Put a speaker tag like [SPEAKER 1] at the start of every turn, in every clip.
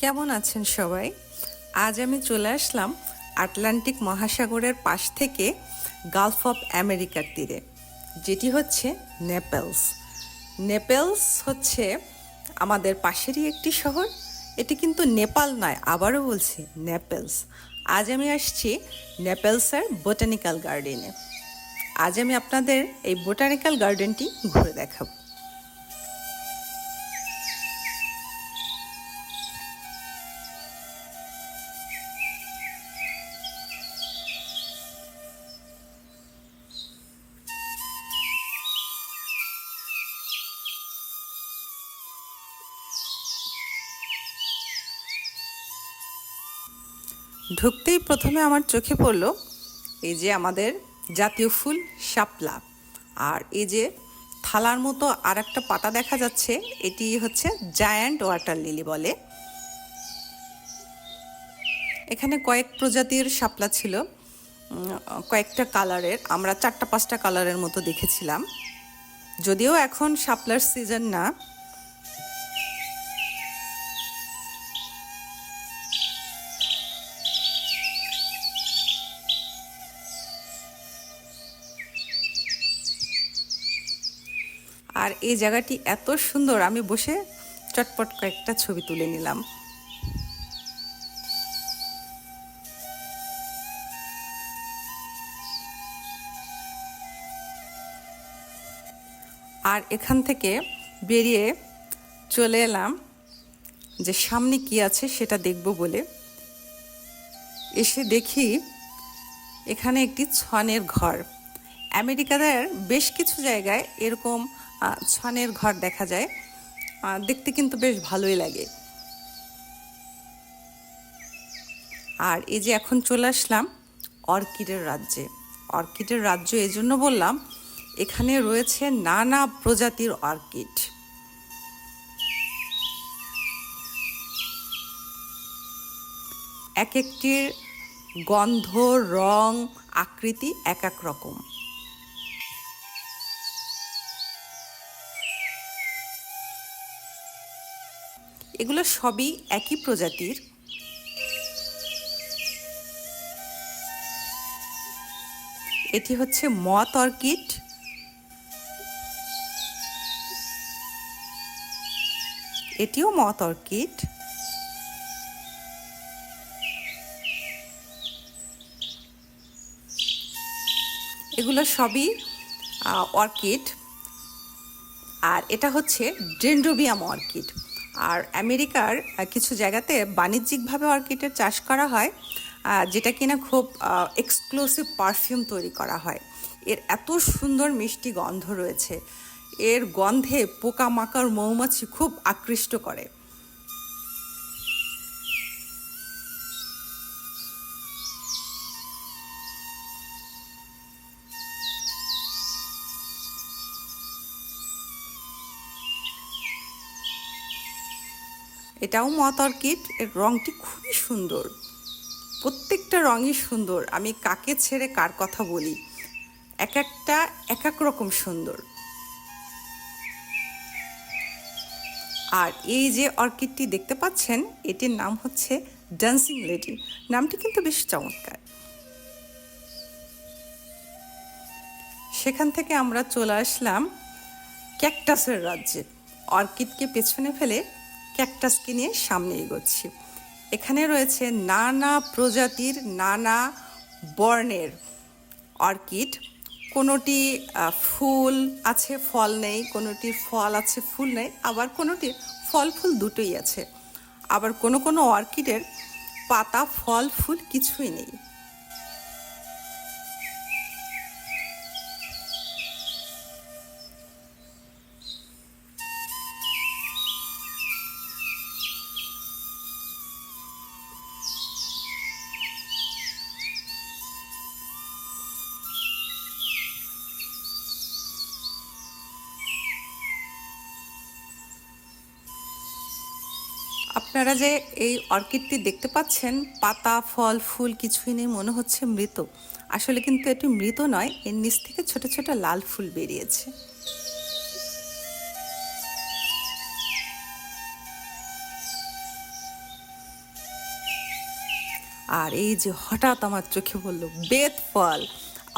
[SPEAKER 1] কেমন আছেন সবাই? আজ আমি চলে আসলাম আটলান্টিক মহাসাগরের পাশ থেকে গালফ অফ আমেরিকার তীরে, যেটি হচ্ছে নেপেলস নেপেলস হচ্ছে আমাদের পাশেরই একটি শহর। এটি কিন্তু নেপাল নয়, আবারও বলছি নেপেলস আজ আমি আসছি নেপেলসের বোটানিক্যাল গার্ডেনে আজ আমি আপনাদের এই বোটানিক্যাল গার্ডেনটি ঘুরে দেখাবো। ঢুকতেই প্রথমে আমার চোখে পড়ল এই যে আমাদের জাতীয় ফুল শাপলা। আর এই যে থালার মতো আর একটা পাতা দেখা যাচ্ছে, এটি হচ্ছে জায়ান্ট ওয়াটার লিলি বলে। এখানে কয়েক প্রজাতির শাপলা ছিল কয়েকটা কালারের, আমরা চারটা পাঁচটা কালারের মতো দেখেছিলাম। যদিও এখন শাপলার সিজন না এই জায়গাটি এত সুন্দর, আমি বসে চটপট কয়েকটা ছবি তুলে নিলাম। আর এখান থেকে বেরিয়ে চলে এলাম যে সামনে কি আছে সেটা দেখব বলে। এসে দেখি এখানে একটি ছনের ঘর। আমেরিকাদের বেশ কিছু জায়গায় এরকম ছনের ঘর দেখা যায়। দেখতে কিন্তু বেশ ভালোই লাগে। আর এই যে এখন চলে আসলাম অর্কিডের রাজ্যে। অর্কিডের রাজ্য এজন্য বললাম, এখানে রয়েছে নানা প্রজাতির অর্কিড। এক একটির গন্ধ, রং, আকৃতি এক এক রকম। এগুলো সবই একই প্রজাতির। এটি হচ্ছে মত অর্কিড। এটিও মত অর্কিড। এগুলো সবই অর্কিড। আর এটা হচ্ছে ডেন্ড্রোবিয়াম অর্কিড। আর আমেরিকার কিছু জায়গাতে বাণিজ্যিকভাবে অর্কিডের চাষ করা হয় যেটা কিনা খুব এক্সক্লুসিভ পারফিউম তৈরি করা হয়। এর এত সুন্দর মিষ্টি গন্ধ রয়েছে। এর গন্ধে পোকামাকড় মৌমাছি খুব আকৃষ্ট করে। এটাও মত অর্কিড এর রঙটি খুবই সুন্দর। প্রত্যেকটা রঙই সুন্দর। আমি কাকে ছেড়ে কার কথা বলি? এক একটা, এক এক রকম সুন্দর। আর এই যে অর্কিডটি দেখতে পাচ্ছেন, এটির নাম হচ্ছে ডান্সিং লেডি নামটি কিন্তু বেশ চমৎকার। সেখান থেকে আমরা চলে আসলাম ক্যাকটাসের রাজ্যে। অর্কিডকে পেছনে ফেলে ক্যাকটাসকে নিয়ে সামনে এগোচ্ছি। এখানে রয়েছে নানা প্রজাতির নানা বর্ণের অর্কিড। কোনোটি ফুল আছে, ফল নেই, কোনোটির ফল আছে, ফুল নেই, আবার কোনোটির ফল ফুল দুটোই আছে। আবার কোনো কোনো অর্কিডের পাতা ফল ফুল কিছুই নেই। আপনারা যে এই অর্কিডটি দেখতে পাচ্ছেন, পাতা, ফল, ফুল কিছুই নেই, মনে হচ্ছে মৃত। আসলে কিন্তু এটি মৃত নয়, এর নিচ থেকে ছোট ছোট লাল ফুল বেরিয়েছে। আর এই যে হঠাৎ আমার চোখে বলল বেত ফল,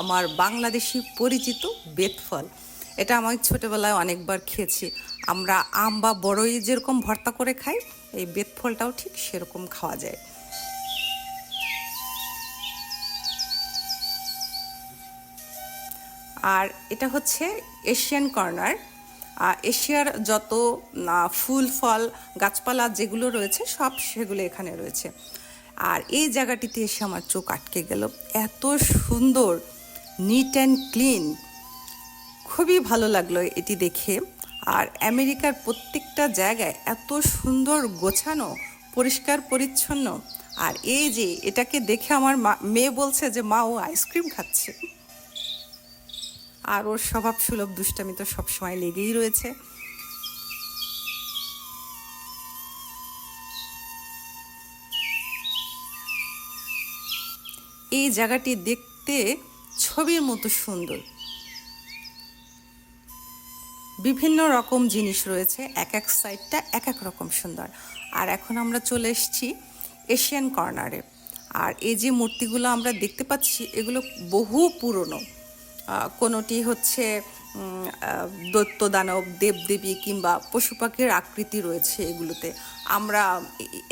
[SPEAKER 1] আমার বাংলাদেশি পরিচিত বেত ফল। এটা আমি ছোটোবেলায় অনেকবার খেয়েছি। আমরা আম বা বড়ই যেরকম ভর্তা করে খাই এই বেত ফলটাও ঠিক সেরকম খাওয়া যায়। আর এটা হচ্ছে এশিয়ান কর্নার। এশিয়ার যত ফুল, ফল, গাছপালা যেগুলো রয়েছে, সব সেগুলো এখানে রয়েছে। আর এই জায়গাটিতে এসে আমার চোখ আটকে গেল। এত সুন্দর নিট অ্যান্ড ক্লিন খুবই ভালো লাগল এটি দেখে। আর আমেরিকার প্রত্যেকটা জায়গায় এত সুন্দর গোছানো, পরিষ্কার, পরিচ্ছন্ন। আর এই যে এটাকে দেখে আমার মা, মেয়ে বলছে যে, মা, ও আইসক্রিম খাচ্ছে। আর ওর স্বভাব সুলভ দুষ্টামি তো সবসময় লেগেই রয়েছে। এই জায়গাটি দেখতে ছবির মতো সুন্দর। বিভিন্ন রকম জিনিস রয়েছে, এক এক সাইডটা এক এক রকম সুন্দর। আর এখন আমরা চলে এসেছি এশিয়ান কর্নারে। আর এই যে মূর্তিগুলো আমরা দেখতে পাচ্ছি, এগুলো বহু পুরনো। কোনোটি হচ্ছে দৈত্য দানব দেবদেবী কিংবা পশু পাখির আকৃতি রয়েছে এগুলোতে। আমরা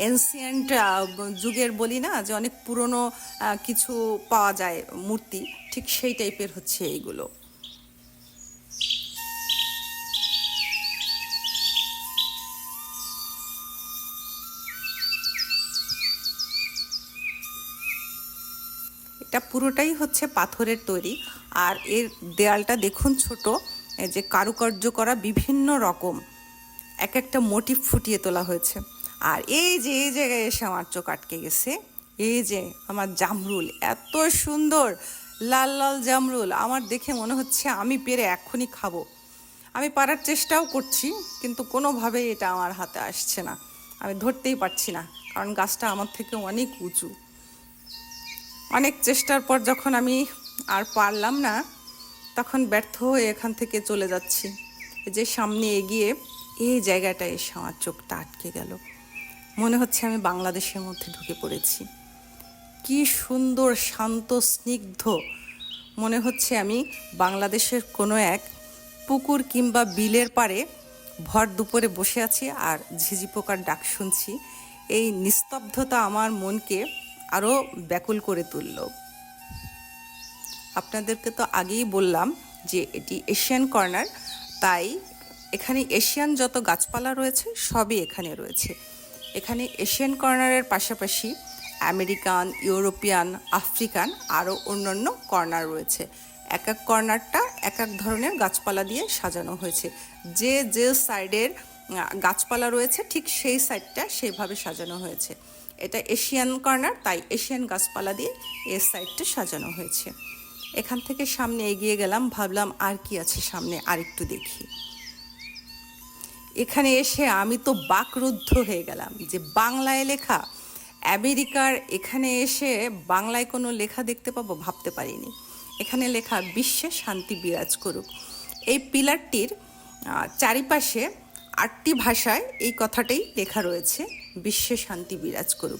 [SPEAKER 1] এনসিয়েন্ট যুগের বলি না, যে অনেক পুরনো কিছু পাওয়া যায় মূর্তি, ঠিক সেই টাইপের হচ্ছে এইগুলো। এটা পুরোটাই হচ্ছে পাথরের তৈরি। আর এর দেয়ালটা দেখুন ছোট যে কারুকার্য করা বিভিন্ন রকম। এক একটা মোটিভ ফুটিয়ে তোলা হয়েছে। আর এই যে, এই জায়গায় এসে আমার চোখ আটকে গেছে। এই যে, আমার জামরুল, এত সুন্দর। লাল লাল জামরুল। আমার দেখে মনে হচ্ছে আমি পেরে এক্ষুনি খাব। আমি পারার চেষ্টাও করছি, কিন্তু কোনোভাবেই এটা আমার হাতে আসছে না। আমি ধরতেই পারছি না, কারণ গাছটা আমার থেকে অনেক উঁচু। অনেক চেষ্টার পর যখন আমি আর পারলাম না, তখন ব্যর্থ হয়ে এখান থেকে চলে যাচ্ছি। যে সামনে এগিয়ে এই জায়গাটায় এসে আমার চোখটা আটকে গেল। মনে হচ্ছে আমি বাংলাদেশের মধ্যে ঢুকে পড়েছি। কি সুন্দর, শান্ত, স্নিগ্ধ। মনে হচ্ছে আমি বাংলাদেশের কোনো এক পুকুর কিংবা বিলের পাড়ে ভর দুপুরে বসে আছি আর ঝিঝি পোকার ডাক শুনছি। এই নিস্তব্ধতা আমার মনকে আরও ব্যাকুল করে তুলল। আপনাদেরকে তো আগেই বললাম যে এটি এশিয়ান কর্নার, তাই এখানে এশিয়ান যত গাছপালা রয়েছে সবই এখানে রয়েছে। এখানে এশিয়ান কর্নারের পাশাপাশি আমেরিকান, ইউরোপিয়ান, আফ্রিকান আরও অন্যান্য কর্নার রয়েছে। এক এক কর্নারটা এক এক ধরনের গাছপালা দিয়ে সাজানো হয়েছে। যে যে সাইডের গাছপালা রয়েছে ঠিক সেই সাইডটা সেইভাবে সাজানো হয়েছে। এটা এশিয়ান কর্নার, তাই এশিয়ান গাছপালা দিয়ে এই সাইডটা সাজানো হয়েছে। এখান থেকে সামনে এগিয়ে গেলাম, ভাবলাম আর কি আছে সামনে আর একটু দেখি। এখানে এসে আমি তো বাকরুদ্ধ হয়ে গেলাম যে বাংলায় লেখা, আমেরিকার এখানে এসে বাংলায় কোনো লেখা দেখতে পাবো ভাবতে পারিনি। এখানে লেখা, বিশ্বে শান্তি বিরাজ করুক। এই পিলারটির চারিপাশে আটটি ভাষায় এই কথাটাই লেখা রয়েছে। বিশ্বে শান্তি বিরাজ করুক।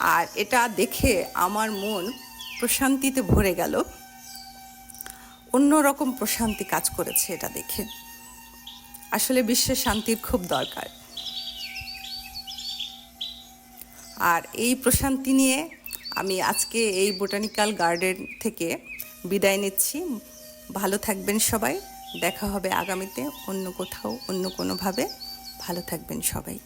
[SPEAKER 1] আর এটা দেখে আমার মন প্রশান্তিতে ভরে গেল। অন্যরকম প্রশান্তি কাজ করেছে এটা দেখে। আসলে বিশ্বে শান্তির খুব দরকার। আর এই প্রশান্তি নিয়ে আমি আজকে এই বোটানিক্যাল গার্ডেন থেকে বিদায় নিচ্ছি। ভালো থাকবেন সবাই। দেখা হবে আগামীতে অন্য কোথাও, অন্য কোনোভাবে। ভালো থাকবেন সবাই।